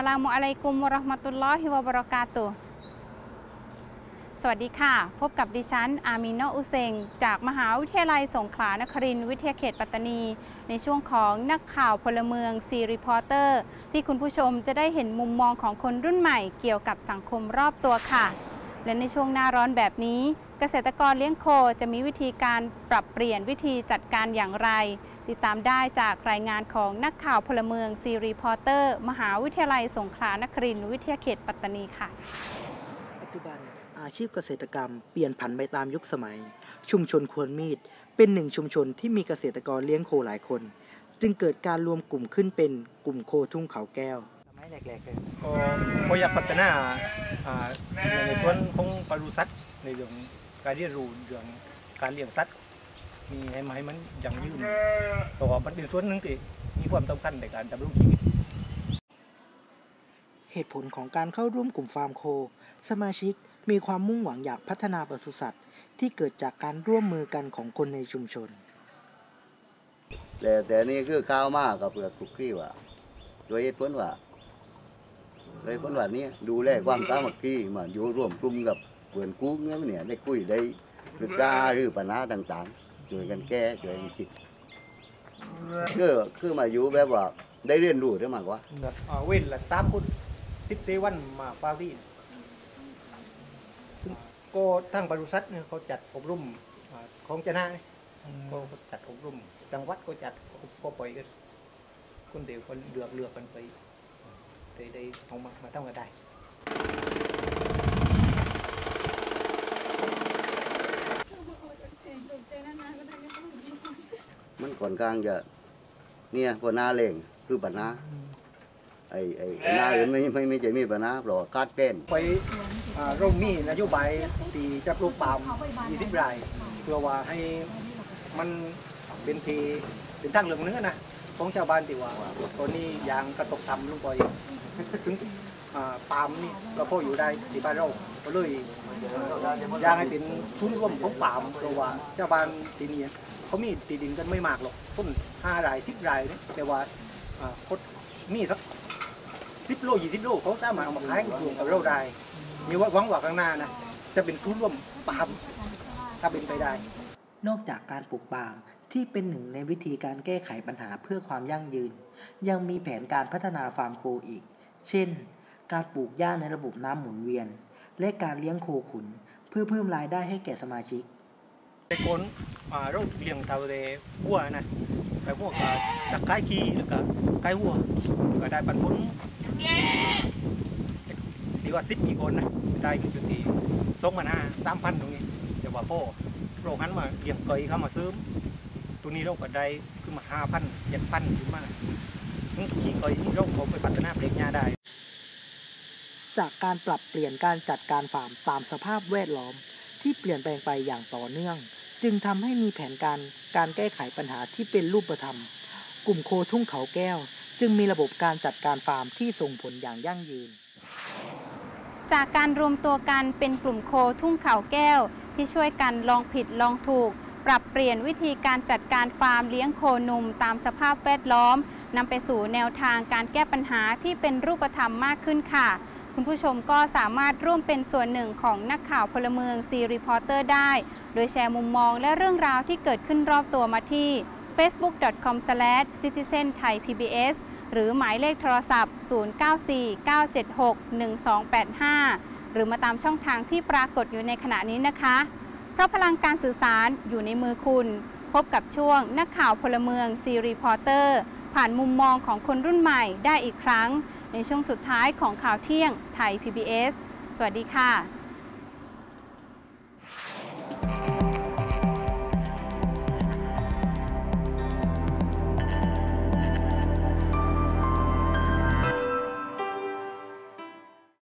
สลามุอะลัยกุมวะเรห์มะตุลลอฮิวะบรากาตุสวัสดีค่ะ พบกับดิฉัน อามีนออุเซง จากมหาวิทยาลัยสงขลานครินทร์วิทยาเขตปัตตานี ในช่วงของนักข่าวพลเมืองซีรีพอร์เตอร์ ที่คุณผู้ชมจะได้เห็นมุมมองของคนรุ่นใหม่เกี่ยวกับสังคมรอบตัวค่ะ และในช่วงหน้าร้อนแบบนี้ เกษตรกรเลี้ยงโคจะมีวิธีการปรับเปลี่ยนวิธีจัดการอย่างไร ติดตามได้จากรายงานของนักข่าวพลเมืองซีรีพอร์เตอร์ มหาวิทยาลัยสงขลานครินทร์วิทยาเขตปัตตานีค่ะ ปัจจุบันอาชีพเกษตรกรรมเปลี่ยนผันไปตามยุคสมัย ชุมชนควรมีด เป็นหนึ่งชุมชนที่มีเกษตรกรเลี้ยงโคหลายคน จึงเกิดการรวมกลุ่มขึ้นเป็นกลุ่มโคทุ่งเขาแก้วสมัยแรกๆเลยก็ก็อยากพัฒนาอ่า ในส่วนของปศุสัตว์ในเรื่องการเรียนรู้เรื่องการเลี้ยงสัตว์มีให้มันให้มันยั่งยืนเพราะว่ามันเป็นส่วนหนึ่งที่มีความสำคัญในการดำรงชีวิตเหตุผลของการเข้าร่วมกลุ่มฟาร์มโค สมาชิกมีความมุ่งหวังอยากพัฒนาปศุสัตว์ ที่เกิดจากการร่วมมือกันของคนในชุมชน แต่แต่นี่คือข้าวมากกับเปลือกทุกที่ว่าโดยเหตุผลว่า โดยเหตุผลว่านี้ดูแลความสามัคคีมาอยู่ร่วมกลุ่มกับเพื่อนกู้เงี้ยเนี่ยได้คุยได้ปรึกษาหรือปัญหาต่างๆช่วยกันแก้ช่วยกันคิดคือคือมาอยู่แบบว่าได้เรียนรู้ได้มากกว่าอ่าเว้นละสามคนสิบสี่วันมาฟาวีซึ่งก็ทั้งปศุสัตว์เนี่ยเขาจัดอบรมอ่าของจะนาเนี่ยก็จัดอบรมจังหวัดก็จัดก็ปล่อยกันคนเดียวก็เลือกเลือกกันไป ได้ได้เอามามาทำกันได้มันค่อนข้างจะเนี่ยพอหน้าเล่งคือปัญหาไอ้ไอ้ไอ้หน้าอื่นไม่ไม่ไม่จะมีปัญหาเพราะว่าคาดเกณฑ์ไปอ่าร่มมีนโยบายที่จะปลูกปาล์ม20รายเพื่อว่าให้มันเป็นทีเป็นทางเลือกเนื้อนะ ของชาวบ้านที่ว่าตอนนี้ยางกระตกต่ำลงไปถึงปามนี่เราพออยู่ได้ที่บ้านเราก็เลยยางให้เป็นชุนร่วมของปามเพราะว่าชาวบ้านที่นี่เขามีตีดินกันไม่มากหรอกต้นห้ารายสิบรายเนี่ยแต่ว่าคดมีสักสิบโลยี่สิบโลเขาสามารถเอามาขายรวมกับเราได้มีว่าหวังว่าข้างหน้านะจะเป็นศูนย์รวมปามถ้าเป็นไปได้ นอกจากการปลูกปาล์ม ที่เป็นหนึ่งในวิธีการแก้ไขปัญหาเพื่อความยั่งยืน ยังมีแผนการพัฒนาฟาร์มโคอีก เช่น การปลูกหญ้าในระบบน้ำหมุนเวียน และการเลี้ยงโคขุน เพื่อเพิ่มรายได้ให้แก่สมาชิก แต่คนอ่าเราเลี้ยงเท่าเดวัวนะแต่พวกอ่าตะไคร้ขี้แล้วก็ไก่วัวก็ได้ปันผลดีกว่าสิบมีคนนะได้อยู่จุดที่สองพันห้าสามพันตรงนี้ แต่ว่าพ่อโรงนั้นมาเลี้ยงไก่เข้ามาซื้อ ตัวนี้เราก็ได้ขึ้นมาห้าพันเจ็ดพันขึ้นมาถึงขี้ไก่นี่เราเอาไปพัฒนาเปลี่ยนหญ้าได้ จากการปรับเปลี่ยนการจัดการฟาร์มตามสภาพแวดล้อม ที่เปลี่ยนแปลงไปอย่างต่อเนื่อง จึงทำให้มีแผนการการแก้ไขปัญหาที่เป็นรูปธรรม กลุ่มโคทุ่งเขาแก้ว จึงมีระบบการจัดการฟาร์มที่ส่งผลอย่างยั่งยืน จากการรวมตัวกันเป็นกลุ่มโคทุ่งเขาแก้ว ที่ช่วยกันลองผิดลองถูก ปรับเปลี่ยนวิธีการจัดการฟาร์มเลี้ยงโคนมตามสภาพแวดล้อมนำไปสู่แนวทางการแก้ปัญหาที่เป็นรูปธรรมมากขึ้นค่ะ คุณผู้ชมก็สามารถร่วมเป็นส่วนหนึ่งของนักข่าวพลเมืองซีรีพอร์เตอร์ได้ โดยแชร์มุมมองและเรื่องราวที่เกิดขึ้นรอบตัวมาที่ facebook.com/citizenthaipbs หรือหมายเลขโทรศัพท์ 0949761285 หรือมาตามช่องทางที่ปรากฏอยู่ในขณะนี้นะคะ ราะพลังการสื่อสารอยู่ในมือคุณ พบกับช่วงนักข่าวพลเมืองซีรีพอร์เตอร์ ผ่านมุมมองของคนรุ่นใหม่ได้อีกครั้ง ในช่วงสุดท้ายของข่าวเที่ยงไทย PBS สวัสดีค่ะ